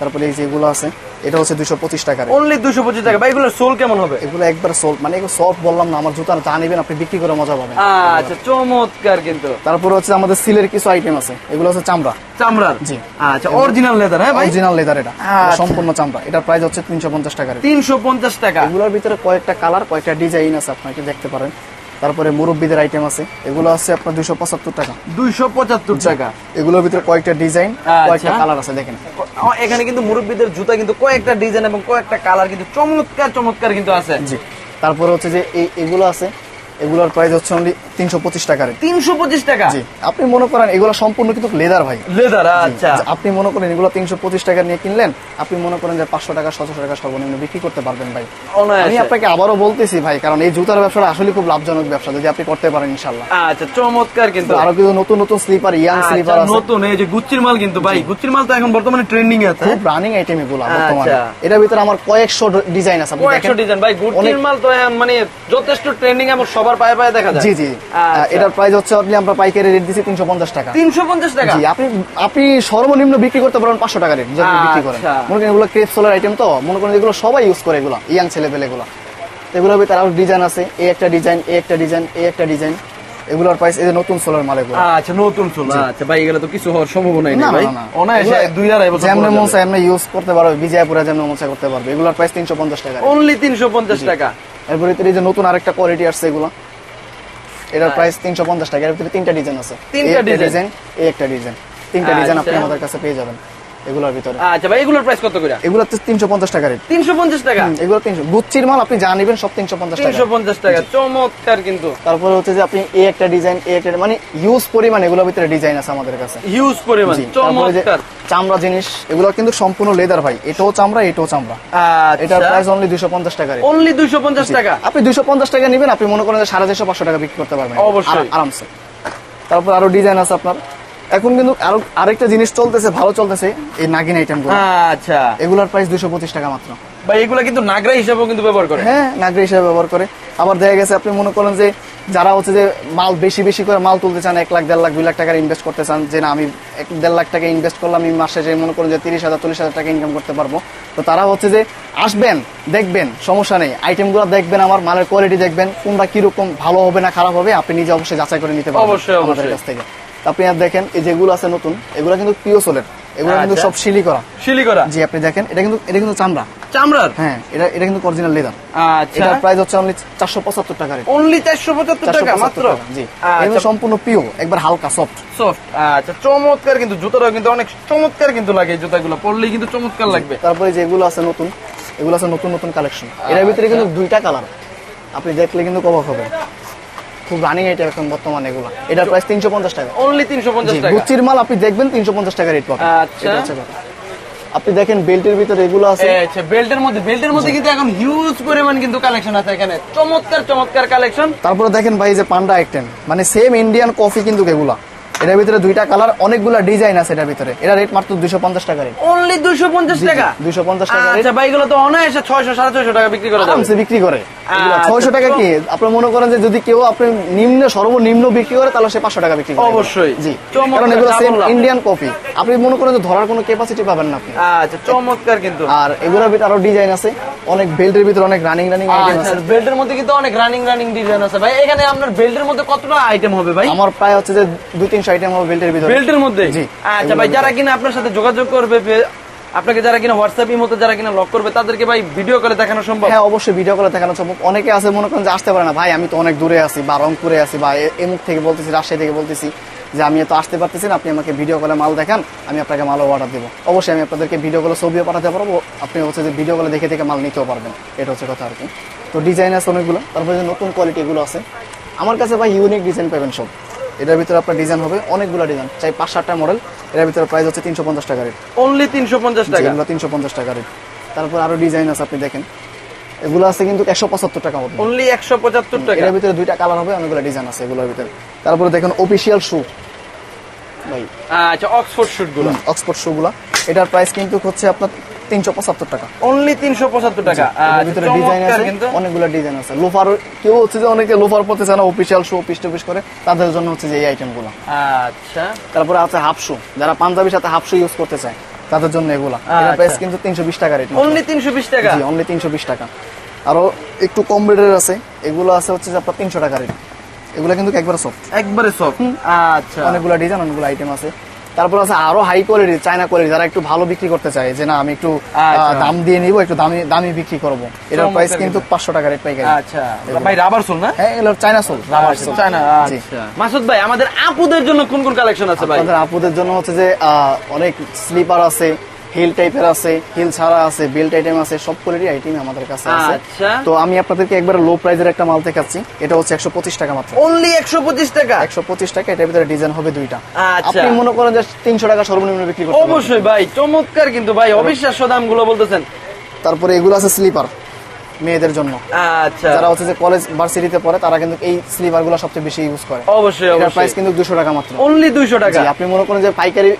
[SPEAKER 1] তারপরে এই যে এগুলো আছে এটা হচ্ছে দুশো পঁচিশ টাকার।
[SPEAKER 2] অনলি দুশো পঁচিশ টাকা। ভাই এগুলোর সোল কেমন হবে?
[SPEAKER 1] এগুলো একবার সল্ট মানে এগুলো সফট বললাম না আমার জুতা যা নিবেন আপনি বিক্রি করে মজা পাবেন।
[SPEAKER 2] আচ্ছা চমৎকার কিন্তু।
[SPEAKER 1] তারপরে হচ্ছে আমাদের সিলের কিছু আইটেম আছে এগুলো হচ্ছে চামড়া।
[SPEAKER 2] চামড়ার?
[SPEAKER 1] জি।
[SPEAKER 2] আচ্ছা অরিজিনাল লেদার হ্যাঁ ভাই?
[SPEAKER 1] অরিজিনাল লেদার এটা
[SPEAKER 2] আচ্ছা।
[SPEAKER 1] সম্পূর্ণ চামড়া এটার প্রাইস হচ্ছে তিনশো পঞ্চাশ টাকার।
[SPEAKER 2] তিনশো পঞ্চাশ টাকা।
[SPEAKER 1] এগুলোর ভিতরে কয়েকটা কালার কয়েকটা ডিজাইন আছে আপনাকে দেখতে পারেন। তারপরে মুরব্বীদের আইটেম আছে। এগুলো আছে আপনার দুইশো পঁচাত্তর টাকা।
[SPEAKER 2] দুইশো পঁচাত্তর টাকা?
[SPEAKER 1] এগুলোর ভিতরে কয়েকটা ডিজাইন
[SPEAKER 2] আচ্ছা।
[SPEAKER 1] কয়েকটা কালার আছে দেখেন।
[SPEAKER 2] এখানে কিন্তু মুরব্বীদের জুতা কিন্তু কয়েকটা ডিজাইন এবং কয়েকটা কালার কিন্তু চমৎকার চমৎকার কিন্তু আছে।
[SPEAKER 1] জি। তারপরে হচ্ছে যে এই এগুলো আছে। এগুলোর প্রাইস হচ্ছে অনলি তিনশো পঁচিশ
[SPEAKER 2] তিনশো পঁচিশ টাকা?
[SPEAKER 1] জি আপনি মনে করেন এগুলো সম্পূর্ণ কিন্তু লেদার ভাই।
[SPEAKER 2] লেদার আচ্ছা।
[SPEAKER 1] আপনি মনে করেন এগুলো তিনশো পঁচিশ টাকা নিয়ে কিনলেন আপনি মনে করেন যে পাঁচশো টাকা ছশো টাকা সর্বনিম্ন বিক্রি করতে পারবেন ভাই। আমি আপনাকে আবারও বলতেছি ভাই কারণ এই জুতার ব্যবসাটা আসলে খুব লাভজনক ব্যবসা যদি আপনি করতে পারেন ইনশাল্লাহ
[SPEAKER 2] আচ্ছা চমৎকার কিন্তু।
[SPEAKER 1] আরও কিছু নতুন নতুন স্লিপার ইয়াং
[SPEAKER 2] আচ্ছা,
[SPEAKER 1] স্লিপার আছে।
[SPEAKER 2] নতুন এই যে গুচ্ছির মাল কিন্তু ভাই গুচ্ছির মাল তো এখন বর্তমানে ট্রেন্ডিং আছে।
[SPEAKER 1] খুব রানিং আইটেম এগুলো বর্তমানে
[SPEAKER 2] আচ্ছা।
[SPEAKER 1] এটার ভিতরে আমার কয়েকশো ডিজাইন আছে
[SPEAKER 2] কয়েকশো ডিজাইন ভাই গুচ্ছির মাল তো মানে যথেষ্ট ট্রেন্ডিং এবং সবার পায়ে পায়ে দেখা যায়।
[SPEAKER 1] জি জি।
[SPEAKER 2] আচ্ছা।
[SPEAKER 1] এটার প্রাইস হচ্ছে আপনি আমরা পাইকারি রেট দিচ্ছি তিনশো পঞ্চাশ টাকা।
[SPEAKER 2] তিনশো পঞ্চাশ টাকা?
[SPEAKER 1] জি আপনি আপনি সর্বনিম্ন বিক্রি করতে পারেন পাঁচশো টাকা রেট যদি বিক্রি করেন।
[SPEAKER 2] আচ্ছা।
[SPEAKER 1] মনে করেন এগুলো ক্রেপ সোলার আইটেম তো মনে করেন এগুলো সবাই ইউজ করে এগুলো ইয়াং ছেলে পেলে এগুলো এগুলোর ভিতরে আরও ডিজাইন আছে এই একটা ডিজাইন এই একটা ডিজাইন এই একটা ডিজাইন এগুলোর প্রাইস এই যে নতুন সোলার মাল এগুলো।
[SPEAKER 2] আচ্ছা নতুন চুল আচ্ছা ভাই এগুলো তো কিছু হওয়ার সম্ভাবনাই নেই ভাই। অনায়াসে দুই আড়াই বছর
[SPEAKER 1] যেমনি মন চায় এমনি ইউজ করতে পারবে বিজয়পুরা যেমন মন চায় করতে পারবে। এগুলোর প্রাইস তিনশো পঞ্চাশ টাকা।
[SPEAKER 2] অনলি তিনশো পঞ্চাশ টাকা।
[SPEAKER 1] এরপরে এই যে নতুন আরেকটা কোয়ালিটি আসছে এগুলো। এটার প্রাইস তিনশো পঞ্চাশ টাকা এর ভিতরে তিনটা ডিজাইন আছে।
[SPEAKER 2] তিনটা?
[SPEAKER 1] ডিজাইন এই একটা ডিজাইন তিনটা ডিজাইন আপনি। আমাদের কাছে পেয়ে যাবেন এগুলোর ভিতরে।
[SPEAKER 2] আচ্ছা ভাই এগুলোর প্রাইস কত করে?
[SPEAKER 1] এগুলো তিনশো পঞ্চাশ টাকা রেট
[SPEAKER 2] তিনশো পঞ্চাশ টাকা?
[SPEAKER 1] এগুলো তিনশো। গুচ্ছির মাল আপনি যা নিবেন সব তিনশো পঞ্চাশ টাকা।
[SPEAKER 2] তিনশো পঞ্চাশ টাকা চমৎকার কিন্তু।
[SPEAKER 1] তারপরে হচ্ছে যে আপনি এই একটা ডিজাইন এই একটা মানে ইউজ পরিমাণ এগুলোর ভিতরে ডিজাইন আছে আমাদের কাছে।
[SPEAKER 2] হিউজ পরিমাণ
[SPEAKER 1] জি, তারপরে যে
[SPEAKER 2] চমৎকার।
[SPEAKER 1] চামড়া জিনিস এগুলো কিন্তু সম্পূর্ণ লেদার ভাই। এটাও চামড়া এটাও চামড়া। এটার
[SPEAKER 2] আচ্ছা
[SPEAKER 1] প্রাইস অনলি দুশো পঞ্চাশ টাকা rate।
[SPEAKER 2] অনলি দুইশো পঞ্চাশ টাকা?
[SPEAKER 1] আপনি দুশো পঞ্চাশ টাকা নিবেন আপনি মনে করেন যে সাড়ে চারশো পাঁচশো টাকা বিক্রি করতে পারবেন।
[SPEAKER 2] অবশ্যই।
[SPEAKER 1] আরা- আরামসে। তারপর আরও ডিজাইন আছে আপনার। এখন কিন্তু আরও আরেকটা জিনিস চলতেছে ভালো চলতেছে এই নাগিন আইটেমগুলো
[SPEAKER 2] আচ্ছা।
[SPEAKER 1] এগুলোর প্রাইস দুশো পঁচিশ টাকা মাত্র।
[SPEAKER 2] ভাই এগুলা কিন্তু নাগরা হিসাবেও কিন্তু ব্যবহার করে।
[SPEAKER 1] হ্যাঁ নাগরি হিসেবে ব্যবহার করে। আবার দেখা গেছে আপনি মনে করেন যে যারা হচ্ছে যে মাল বেশি বেশি করে মাল তুলতে চান এক লাখ দেড় লাখ দুই লাখ টাকার ইনভেস্ট করতে চান যে না আমি এক দেড় লাখ টাকা ইনভেস্ট করলাম আমি মাসে যে মনে করেন যে তিরিশ হাজার চল্লিশ হাজার টাকা ইনকাম করতে পারব। তো তারা হচ্ছে যে আসবেন দেখবেন সমস্যা নেই। আইটেমগুলো দেখবেন আমার মালের কোয়ালিটি দেখবেন কোনটা কীরকম ভালো হবে না খারাপ হবে আপনি নিজে অবশ্যই যাচাই করে নিতে পারবেন
[SPEAKER 2] অবশ্যই,
[SPEAKER 1] আমাদের কাছ থেকে। আপনি আর দেখেন এই যেগুলো আছে নতুন এগুলো কিন্তু পিও সোলের এগুলো কিন্তু
[SPEAKER 2] আচ্ছা।
[SPEAKER 1] সব শিলি করা
[SPEAKER 2] শিলি করা
[SPEAKER 1] জি আপনি দেখেন এটা কিন্তু এটা কিন্তু চামড়া।
[SPEAKER 2] চামড়ার?
[SPEAKER 1] হ্যাঁ এটা এটা কিন্তু অরিজিনাল লেদার
[SPEAKER 2] আচ্ছা।
[SPEAKER 1] এটার প্রাইস হচ্ছে অনলি চারশো পঁচাত্তর টাকা রেট।
[SPEAKER 2] অনলি চারশো পঁচাত্তর টাকা মাত্র?
[SPEAKER 1] জি। এগুলো
[SPEAKER 2] আচ্ছা।
[SPEAKER 1] সম্পূর্ণ পিও একবার হালকা সফট
[SPEAKER 2] সফট আচ্ছা। চমৎকার কিন্তু জুতাটাও কিন্তু অনেক চমৎকার কিন্তু লাগে এই জুতাগুলো। পরলেই কিন্তু চমৎকার লাগবে।
[SPEAKER 1] তারপরে যেগুলো আছে নতুন এগুলো আছে নতুন নতুন কালেকশন এর ভিতরে কিন্তু দুইটা কালার আপনি দেখলে কিন্তু কবাক হবে খুব রানিং আইটেম এখন বর্তমানে এগুলো। এটার প্রাইস তিনশো পঞ্চাশ টাকা।
[SPEAKER 2] অনলি তিনশো পঞ্চাশ টাকা?
[SPEAKER 1] গুচির মাল আপনি দেখবেন তিনশো পঞ্চাশ টাকা রেট পাবেন।
[SPEAKER 2] আচ্ছা।
[SPEAKER 1] আপনি দেখেন বেল্টের ভিতরে এগুলো আছে।
[SPEAKER 2] আচ্ছা বেল্টের মধ্যে বেল্টের মধ্যে কিন্তু এখন হিউজ পরিমাণ কিন্তু কালেকশন আছে এখানে। চমৎকার চমৎকার কালেকশন
[SPEAKER 1] তারপরে দেখেন ভাই যে পান্ডা আইটেম মানে সেম ইন্ডিয়ান কফি কিন্তু এগুলা। এটার ভিতরে দুইটা কালার অনেকগুলা ডিজাইন আছে এটার ভিতরে। এটা রেট মাত্র দুইশো পঞ্চাশ টাকা রেট
[SPEAKER 2] অনলি দুইশো পঞ্চাশ টাকা?
[SPEAKER 1] দুইশো পঞ্চাশ টাকা রেট
[SPEAKER 2] আচ্ছা ভাই এগুলো তো অনায়াসে ছয়শো সাড়ে ছয়শো টাকা বিক্রি করে
[SPEAKER 1] আরামসে বিক্রি করে।
[SPEAKER 2] আচ্ছা,
[SPEAKER 1] ছয়শো টাকা কি? আপনি মনে করেন যে যদি কেউ আপনি নিম্ন সর্বনিম্ন বিক্রি করে তাহলে সে পাঁচশো টাকা বিক্রি করে।
[SPEAKER 2] অবশ্যই।
[SPEAKER 1] জি। কারণ এগুলো সেম ইন্ডিয়ান কফি আপনি মনে করেন যে ধরার কোনো ক্যাপাসিটি পাবেন না আপনি।
[SPEAKER 2] আচ্ছা চমৎকার কিন্তু।
[SPEAKER 1] আর এগুলোর ভিতরে আরও ডিজাইন আছে। অনেক বেল্টের ভিতরে অনেক রানিং রানিং আইটেম
[SPEAKER 2] আচ্ছা
[SPEAKER 1] আছে।
[SPEAKER 2] বেল্টের মধ্যে কিন্তু অনেক রানিং রানিং ডিজাইন আছে। ভাই এখানে আপনার বেল্টের মধ্যে কতটা আইটেম হবে ভাই?
[SPEAKER 1] আমার প্রায় হচ্ছে যে দুই তিনশো আইটেম হবে বেল্টের ভিতরে।
[SPEAKER 2] বেল্টের মধ্যে?
[SPEAKER 1] জি।
[SPEAKER 2] আচ্ছা ভাই যারা কিনা আপনার সাথে যোগাযোগ করবে আপনাকে যারা কিনা হোয়াটসঅ্যাপ মতো যারা কিনা লক করবে তাদেরকে ভাই ভিডিও করে দেখানো সম্ভব?
[SPEAKER 1] হ্যাঁ অবশ্যই ভিডিও করে দেখানো সম্ভব। অনেকে আছে মনে করেন যে আসতে পারে না। ভাই আমি তো অনেক দূরে আছি বা রংপুরে আছি বা এমুক থেকে বলতেছি রাজশাহী থেকে বলতেছি যে আমি তো আসতে পারতেছি না আপনি আমাকে ভিডিও কলে মাল দেখান আমি আপনাকে মাল অর্ডার দেবো। অবশ্যই আমি আপনাদেরকে ভিডিও কলে ছবিও পাঠাতে পারব আপনি হচ্ছে যে ভিডিও কলে দেখে দেখে মাল নিতেও পারবেন। এটা হচ্ছে কথা আর কি। তো ডিজাইন আছে অনেকগুলো তারপরে যে নতুন কোয়ালিটি এগুলো আছে। আমার কাছে ভাই ইউনিক ডিজাইন পাবেন সব। এটার ভিতরে আপনার ডিজাইন হবে অনেকগুলো ডিজাইন চাই পাঁচ সাতটা মডেল এটার ভিতরে প্রাইস হচ্ছে তিনশো পঞ্চাশ টাকা রেট
[SPEAKER 2] অনলি তিনশো পঞ্চাশ টাকা?
[SPEAKER 1] এগুলো তিনশো পঞ্চাশ টাকা রেট তারপর আরও ডিজাইন আছে আপনি দেখেন। এগুলো আছে কিন্তু একশো পঁচাত্তর টাকা মতো
[SPEAKER 2] অনলি একশো পঁচাত্তর টাকা?
[SPEAKER 1] এটার ভিতরে দুইটা কালার হবে অনেকগুলো ডিজাইন আছে এগুলোর ভিতরে। তারপরে দেখেন অফিসিয়াল শু ভাই।
[SPEAKER 2] আচ্ছা অক্সফোর্ড শুটগুলো।
[SPEAKER 1] অক্সফোর্ড শু গুলা। এটার প্রাইস কিন্তু হচ্ছে আপনার তিনশো পঁচাত্তর টাকা।
[SPEAKER 2] অনলি তিনশো পঁচাত্তর টাকা। আচ্ছা,
[SPEAKER 1] ভিতরে ডিজাইন আছে অনেকগুলো ডিজাইন আছে। লোফার কেউ হচ্ছে যে অনেকে লোফার পড়তে চায় না অফিসিয়াল শু অফিস টফিস করে তাদের জন্য হচ্ছে যে এই আইটেমগুলো
[SPEAKER 2] আচ্ছা।
[SPEAKER 1] তারপরে আছে হাফ শু যারা পাঞ্জাবির সাথে হাফ শু ইউজ করতে চায় তাদের জন্য এগুলা। এটার
[SPEAKER 2] আচ্ছা।
[SPEAKER 1] প্রাইস কিন্তু তিনশো বিশ টাকা রেট
[SPEAKER 2] অনলি তিনশো বিশ টাকা?
[SPEAKER 1] জি অনলি তিনশো বিশ টাকা। আরও একটু কম রেটের আছে। এগুলো আছে হচ্ছে যে আপনার তিনশো টাকা রেট এগুলো কিন্তু একবারে সফট
[SPEAKER 2] একবারে সফট আচ্ছা।
[SPEAKER 1] অনেকগুলো ডিজাইন অনেকগুলো আইটেম আছে। তারপর আছে আরও হাই কোয়ালিটি চায়না কোয়ালিটি যারা একটু ভালো বিক্রি করতে চায় যে না আমি একটু
[SPEAKER 2] আচ্ছা।
[SPEAKER 1] দাম দিয়ে নিব একটু দামি দামি বিক্রি করব। এটার প্রাইস কিন্তু। পাঁচশো টাকা রেট পাইকারি
[SPEAKER 2] আচ্ছা। ভাই রাবার সোল না?
[SPEAKER 1] হ্যাঁ এগুলো China sole rubber sole
[SPEAKER 2] China আচ্ছা। মাসুদ ভাই আমাদের আপুদের জন্য কোন কোন কালেকশন আছে ভাই?
[SPEAKER 1] আমাদের আপুদের জন্য হচ্ছে যে আহ, অনেক স্লিপার আছে হিল টাইপের আছে হিল ছাড়া আছে বেল্ট আইটেম আছে সব কোয়ালিটি আইটেম আমাদের কাছে আছে।
[SPEAKER 2] আচ্ছা।
[SPEAKER 1] তো আমি আপনাদেরকে একবার লো প্রাইজের একটা মাল দেখাচ্ছি। এটা হচ্ছে একশো পঁচিশ টাকা মাত্র।
[SPEAKER 2] অনলি একশো পঁচিশ টাকা?
[SPEAKER 1] একশো পঁচিশ টাকা এটার ভিতরে ডিজাইন হবে দুইটা।
[SPEAKER 2] আচ্ছা।
[SPEAKER 1] আপনি মনে করেন যে তিনশো টাকা সর্বনিম্ন বিক্রি করতে
[SPEAKER 2] অবশ্যই ভাই চমৎকার কিন্তু ভাই অবিশ্বাস্য দামগুলো বলতেছেন।
[SPEAKER 1] তারপরে এগুলো আছে স্লিপার মেয়েদের জন্য।
[SPEAKER 2] আচ্ছা।
[SPEAKER 1] যারা হচ্ছে যে কলেজ ভার্সিটিতে পড়ে তারা কিন্তু এই স্লিপারগুলো সবচেয়ে বেশি ইউজ করে।
[SPEAKER 2] অবশ্যই অবশ্যই।
[SPEAKER 1] প্রাইস কিন্তু দুশো টাকা মাত্র।
[SPEAKER 2] অনলি দুইশো টাকা।
[SPEAKER 1] জি, আপনি মনে করেন যে পাইকারি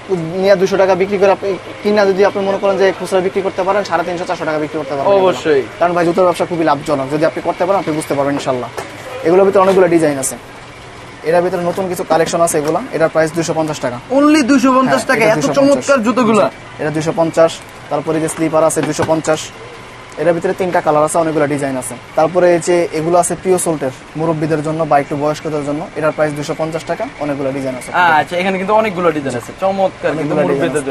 [SPEAKER 1] নিয়ে দুশো টাকা বিক্রি করে আপনি কিনা যদি আপনি মনে করেন যে খুচরা বিক্রি করতে পারেন সাড়ে তিনশো চারশো টাকা বিক্রি করতে পারেন
[SPEAKER 2] অবশ্যই।
[SPEAKER 1] কারণ ভাই জুতোর ব্যবসা খুবই লাভজনক। যদি আপনি করতে পারেন আপনি বুঝতে পারবেন ইনশাল্লাহ। এগুলোর ভিতরে অনেকগুলো ডিজাইন আছে। এটার ভিতরে নতুন কিছু কালেকশন আছে এগুলো। এটার প্রাইস দুশো পঞ্চাশ টাকা।
[SPEAKER 2] অনলি দুইশো পঞ্চাশ
[SPEAKER 1] হ্যাঁ,
[SPEAKER 2] টাকা? এত চমৎকার জুতোগুলা।
[SPEAKER 1] এটা দুশো পঞ্চাশ। তারপরে যে স্লিপার আছে দুশো পঞ্চাশ। এটার ভিতরে তিনটা কালার আছে অনেকগুলো ডিজাইন আছে। তারপরে এই যে এগুলো আছে পিও সোল্টের মুরব্বীদের জন্য বা একটু বয়স্কদের জন্য এটার প্রাইস দুশো পঞ্চাশ টাকা অনেকগুলো ডিজাইন আছে।
[SPEAKER 2] আচ্ছা এখানে কিন্তু অনেকগুলো ডিজাইন আছে চমৎকার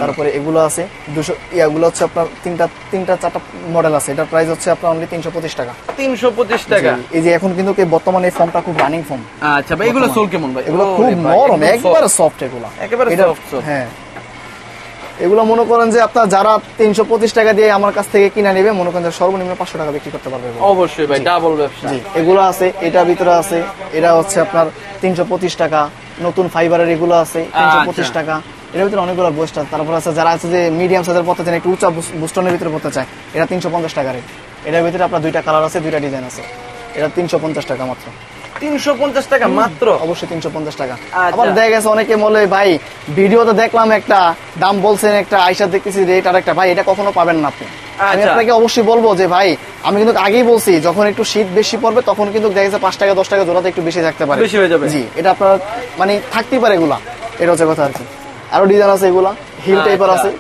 [SPEAKER 1] তারপরে এগুলো আছে দুশো ইয়াগুলো হচ্ছে আপনার তিনটা তিনটা চারটা মডেল আছে এটার প্রাইস হচ্ছে আপনার অনলি তিনশো পঁচিশ টাকা।
[SPEAKER 2] তিনশো পঁচিশ টাকা?
[SPEAKER 1] এই যে এখন কিন্তু বর্তমানে এই ফর্মটা খুব রানিং ফর্ম
[SPEAKER 2] আচ্ছা ভাই এগুলো সোল কেমন ভাই?
[SPEAKER 1] এগুলো খুব নরম একবারে সফট এগুলো।
[SPEAKER 2] একেবারে soft।
[SPEAKER 1] হ্যাঁ। এগুলো মনে করেন যে আপনার যারা তিনশো পঁচিশ টাকা দিয়ে আমার কাছ থেকে কিনে নেবে মনে করেন যে সর্বনিম্ন পাঁচশো টাকা বিক্রি করতে পারবে।
[SPEAKER 2] অবশ্যই ভাই ডাবল ব্যবসা
[SPEAKER 1] জি এগুলো আছে এটা ভিতরে আছে এটা হচ্ছে আপনার তিনশো পঁচিশ টাকা নতুন ফাইবারের এগুলো আছে তিনশো পঁচিশ
[SPEAKER 2] আচ্ছা।
[SPEAKER 1] টাকা এটার ভিতরে অনেকগুলো বুস্টার তারপর আছে যারা আছে যে মিডিয়াম সাইজের পড়তে চান একটু উঁচা বুস্টনের ভিতরে পড়তে চায় এটা তিনশো পঞ্চাশ টাকা রেট এটার ভিতরে আপনার দুইটা কালার আছে দুইটা ডিজাইন আছে এটা তিনশো পঞ্চাশ টাকা মাত্র
[SPEAKER 2] তিনশো পঞ্চাশ টাকা মাত্র?
[SPEAKER 1] অবশ্যই তিনশো পঞ্চাশ টাকা।
[SPEAKER 2] আচ্ছা।
[SPEAKER 1] আবার দেখা গেছে অনেকে বলে ভাই ভিডিওতে দেখলাম একটা দাম বলছেন একটা আইসা দেখতেছি রেট আর একটা। ভাই এটা কখনো পাবেন না আপনি। আমি
[SPEAKER 2] আচ্ছা।
[SPEAKER 1] আপনাকে অবশ্যই বলব যে ভাই আমি কিন্তু আগেই বলছি যখন একটু শীত বেশি পড়বে তখন কিন্তু দেখা যাচ্ছে পাঁচ টাকা দশ টাকা জোড়াতে একটু বেশি থাকতে পারে।
[SPEAKER 2] বেশি হয়ে যাবে।
[SPEAKER 1] জি এটা আপনার মানে থাকতেই পারে এগুলা। এটা হচ্ছে কথা আর কি। আরও ডিজাইন আছে এগুলা হিল টাইপার
[SPEAKER 2] আচ্ছা।
[SPEAKER 1] আছে।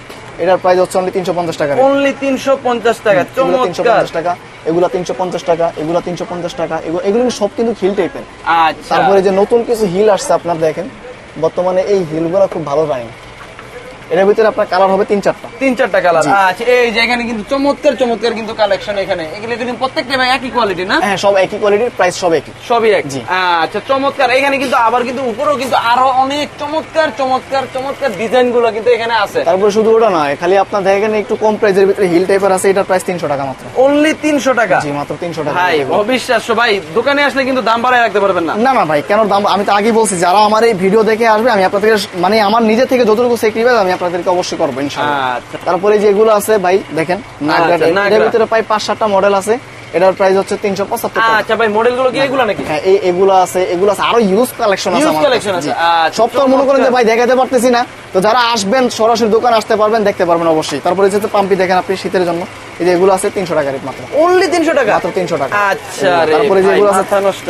[SPEAKER 1] এটার প্রাইস হচ্ছে অনলি তিনশো পঞ্চাশ টাকা
[SPEAKER 2] অনলি তিনশো পঞ্চাশ টাকা
[SPEAKER 1] তিনশো
[SPEAKER 2] চমৎকার।
[SPEAKER 1] পঞ্চাশ টাকা। এগুলা তিনশো পঞ্চাশ টাকা এগুলা তিনশো পঞ্চাশ টাকা এগুলো এগুলো সব কিন্তু হিল টাইপের
[SPEAKER 2] আচ্ছা।
[SPEAKER 1] তারপরে যে নতুন কিছু হিল আসছে আপনার দেখেন বর্তমানে এই হিলগুলো খুব ভালো রানিং এটার ভিতরে আপনার কালার হবে তিন চারটা।
[SPEAKER 2] তিন চারটা কালার আচ্ছা এই যে এখানে কিন্তু চমৎকার চমৎকার কিন্তু কালেকশন এখানে। এগুলো কিন্তু প্রত্যেকটা ভাই একই কোয়ালিটি না?
[SPEAKER 1] হ্যাঁ সব একই কোয়ালিটির প্রাইস সব একই।
[SPEAKER 2] সবই এক।
[SPEAKER 1] জি।
[SPEAKER 2] আচ্ছা চমৎকার। এখানে কিন্তু আবার কিন্তু উপরেও কিন্তু আরও অনেক চমৎকার চমৎকার চমৎকার ডিজাইনগুলো কিন্তু এখানে আছে।
[SPEAKER 1] তারপরে শুধু ওটা খালি আপনার দেখেন একটু কম প্রাইসের ভিতরে হিল টাইপের আছে এটার প্রাইস তিনশো টাকা মাত্র।
[SPEAKER 2] অনলি তিনশো টাকা?
[SPEAKER 1] জি মাত্র তিনশো টাকা।
[SPEAKER 2] ভাই অবিশ্বাস্য। ভাই দোকানে আসলে কিন্তু দাম বাড়ায় রাখতে পারবেন না।
[SPEAKER 1] না না ভাই কেন দাম আমি তো আগে বলছি যারা আমার এই ভিডিও দেখে আসবে আমি আপনাদেরকে মানে আমার নিজে থেকে যতটুকু সেক্রিফাইস আমি আপনাদেরকে অবশ্যই করব ইনশাআল্লাহ।
[SPEAKER 2] আচ্ছা।
[SPEAKER 1] তারপরে যেগুলো আছে ভাই দেখেন
[SPEAKER 2] আচ্ছা।
[SPEAKER 1] এটার ভিতরে প্রায় পাঁচ সাতটা মডেল আছে। এটার প্রাইস হচ্ছে টাকা।
[SPEAKER 2] আচ্ছা ভাই মডেল কি এগুলো নাকি?
[SPEAKER 1] হ্যাঁ এই এগুলো আছে এগুলো আছে। আরও ইউজ কালেকশন আছে
[SPEAKER 2] Used
[SPEAKER 1] আমার
[SPEAKER 2] আছে,
[SPEAKER 1] সব তো মনে করেন যে ভাই দেখাতে পারতেছি না। তো যারা আসবেন সরাসরি দোকান আসতে পারবেন দেখতে পারবেন অবশ্যই। তারপরে পাম্পি দেখেন আপনি শীতের জন্য। এই যে এগুলো আছে তিনশো টাকা রেট মাত্র।
[SPEAKER 2] অনলি তিনশো টাকা?
[SPEAKER 1] মাত্র তিনশো টাকা।
[SPEAKER 2] আচ্ছা
[SPEAKER 1] তারপরে যেগুলো আছে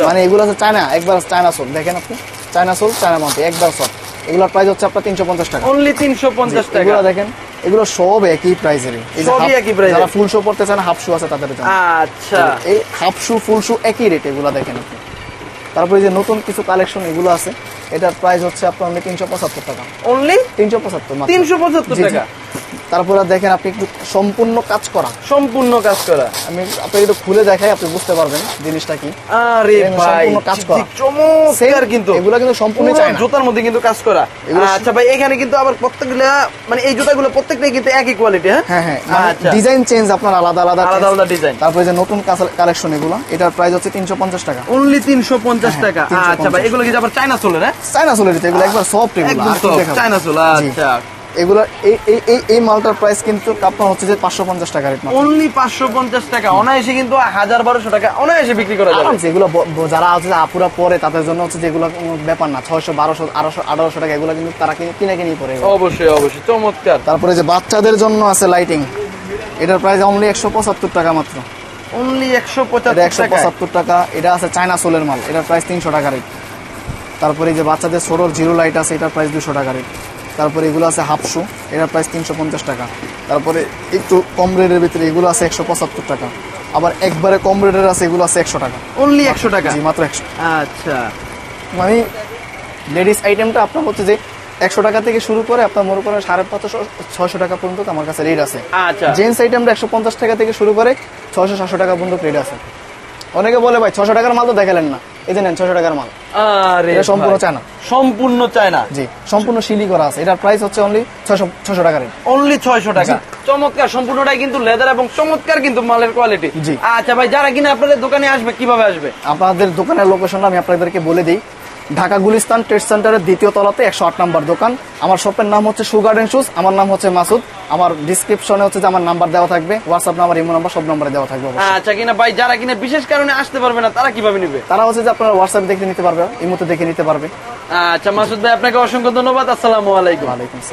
[SPEAKER 1] মানে এগুলো আছে চায়না একবার চায়না সোল। দেখেন আপনি? চায়না সোল চায়না মাম্পি একবার সব এগুলোর প্রাইস হচ্ছে আপনার তিনশো পঞ্চাশ টাকা।
[SPEAKER 2] অনলি তিনশো পঞ্চাশ টাকা।
[SPEAKER 1] এগুলো দেখেন এগুলো সব একই প্রাইসেরই
[SPEAKER 2] সবই একই প্রাইস
[SPEAKER 1] যারা ফুল শো পড়তে চান হাফ শু আছে তাদের জন্য।
[SPEAKER 2] আচ্ছা।
[SPEAKER 1] এই হাফ শু ফুল শু একই রেট এগুলো দেখেন আপনি। তারপরে যে নতুন কিছু কালেকশন এগুলো আছে এটার প্রাইস হচ্ছে আপনার অনলি তিনশো পঁচাত্তর টাকা।
[SPEAKER 2] অনলি
[SPEAKER 1] তিনশো পঁচাত্তর মাত্র।
[SPEAKER 2] তিনশো পঁচাত্তর। টাকা?
[SPEAKER 1] তারপরে দেখেন আপনি একটু সম্পূর্ণ কাজ করা।
[SPEAKER 2] সম্পূর্ণ কাজ করা।
[SPEAKER 1] আমি আপনাকে একটু খুলে দেখাই আপনি বুঝতে পারবেন জিনিসটা কি।
[SPEAKER 2] আরে ভাই
[SPEAKER 1] কাজ করা।
[SPEAKER 2] চমৎকার কিন্তু।
[SPEAKER 1] এগুলো কিন্তু সম্পূর্ণ
[SPEAKER 2] পুরো
[SPEAKER 1] চায়না।
[SPEAKER 2] জুতার মধ্যে কিন্তু কাজ করা। আচ্ছা ভাই এখানে কিন্তু আবার প্রত্যেকগুলা মানে এই জুতাগুলো প্রত্যেকটাই কিন্তু একই কোয়ালিটি হ্যাঁ?
[SPEAKER 1] হ্যাঁ হ্যাঁ
[SPEAKER 2] আচ্ছা।
[SPEAKER 1] ডিজাইন চেঞ্জ আপনার আলাদা আলাদা
[SPEAKER 2] আলাদা আলাদা ডিজাইন
[SPEAKER 1] তারপরে যে নতুন কালেকশন এগুলো এটার প্রাইস হচ্ছে তিনশো পঞ্চাশ টাকা।
[SPEAKER 2] অনলি তিনশো পঞ্চাশ
[SPEAKER 1] হ্যাঁ,
[SPEAKER 2] টাকা। আচ্ছা ভাই এগুলো কি আবার চাইনা চলে না
[SPEAKER 1] চায়না চলে এগুলো একবার সফট এগুলো?
[SPEAKER 2] চায়না চলে আচ্ছা।
[SPEAKER 1] এগুলো এই এই এই মালটার প্রাইস কিন্তু আপনার হচ্ছে যে পাঁচশো পঞ্চাশ টাকা রেট
[SPEAKER 2] অনলি পাঁচশো পঞ্চাশ টাকা। অনায়াসে কিন্তু হাজার বারোশো টাকা অনায়াসে বিক্রি করা যাবে।
[SPEAKER 1] ব- যারা আছে আপুরা পরে তাদের জন্য হচ্ছে যে এগুলো কোনো ব্যাপার না। ছয়শো বারোশো আড়াইশো আঠারোশো টাকা এগুলো কিন্তু তারা কিনে কিনে পরে
[SPEAKER 2] অবশ্যই অবশ্যই। চমৎকার।
[SPEAKER 1] তারপরে যে বাচ্চাদের জন্য আছে লাইটিং এটার প্রাইস অনলি একশো পঁচাত্তর টাকা মাত্র।
[SPEAKER 2] অনলি একশো পঁচাত্তর টাকা।
[SPEAKER 1] এটা আছে চায়না সোলের মাল। এটার প্রাইস তিনশো টাকা রেট তারপরে যে বাচ্চাদের ছোটোর জিরো লাইট আছে এটার প্রাইস দুশো টাকা রেট তারপরে এগুলো আছে হাফ শু এটার প্রাইস তিনশো পঞ্চাশ টাকা। তারপরে একটু কম রেটের ভিতরে এগুলো আছে একশো পঁচাত্তর টাকা। আবার একবারে কম রেটের আছে এগুলো আছে একশো টাকা।
[SPEAKER 2] অনলি একশো টাকা?
[SPEAKER 1] জি মাত্র একশো।
[SPEAKER 2] আচ্ছা।
[SPEAKER 1] মানে লেডিস আইটেমটা আপনার হচ্ছে যে একশো টাকা থেকে শুরু করে আপনার মনে করেন সাড়ে পাঁচশো ছয়শো টাকা পর্যন্ত আমার কাছে রেট আছে।
[SPEAKER 2] আচ্ছা।
[SPEAKER 1] জেন্টস আইটেমটা একশো পঞ্চাশ টাকা থেকে শুরু করে ছয়শো সাতশো টাকা পর্যন্ত রেট আছে। অনেকে বলে ভাই ছশো টাকার মাল তো দেখালেন না। এই যে নেন ছশো টাকার মাল।
[SPEAKER 2] আরে
[SPEAKER 1] সম্পূর্ণ
[SPEAKER 2] চায়
[SPEAKER 1] চায়না।
[SPEAKER 2] সম্পূর্ণ চায়না।
[SPEAKER 1] জি সম্পূর্ণ শিলি করা আছে। এটার প্রাইস হচ্ছে অনলি ছশো ছশো টাকার
[SPEAKER 2] অনলি ছয়শো টাকা। চমৎকার সম্পূর্ণটাই কিন্তু লেদার এবং চমৎকার কিন্তু মালের কোয়ালিটি
[SPEAKER 1] জি।
[SPEAKER 2] আচ্ছা ভাই যারা কিনা আপনাদের দোকানে আসবে কীভাবে আসবে?
[SPEAKER 1] আপনাদের দোকানের লোকেশনটা আমি আপনাদেরকে বলে দিই। ঢাকা গুলিস্তান ট্রেড সেন্টারের দ্বিতীয় তলাতে একশো আট নম্বর দোকান। আমার শপের নাম হচ্ছে সুগার গার্ডেন শুজ আমার নাম হচ্ছে মাসুদ। আমার ডিসক্রিপশনে হচ্ছে যে আমার নাম্বার দেওয়া থাকবে হোয়াটসঅ্যাপ নাম্বার ইমো নাম্বার সব নাম্বারে দেওয়া থাকবে
[SPEAKER 2] আচ্ছা কিনা ভাই যারা কিনা বিশেষ কারণে আসতে পারবে না তারা কীভাবে নেবে?
[SPEAKER 1] তারা হচ্ছে যে আপনারা হোয়াটসঅ্যাপ দেখে নিতে পারবে ইমোতে দেখে নিতে পারবে।
[SPEAKER 2] আচ্ছা মাসুদ ভাই আপনাকে অসংখ্য ধন্যবাদ আসসালামু আলাইকুম।
[SPEAKER 1] আসসালাম।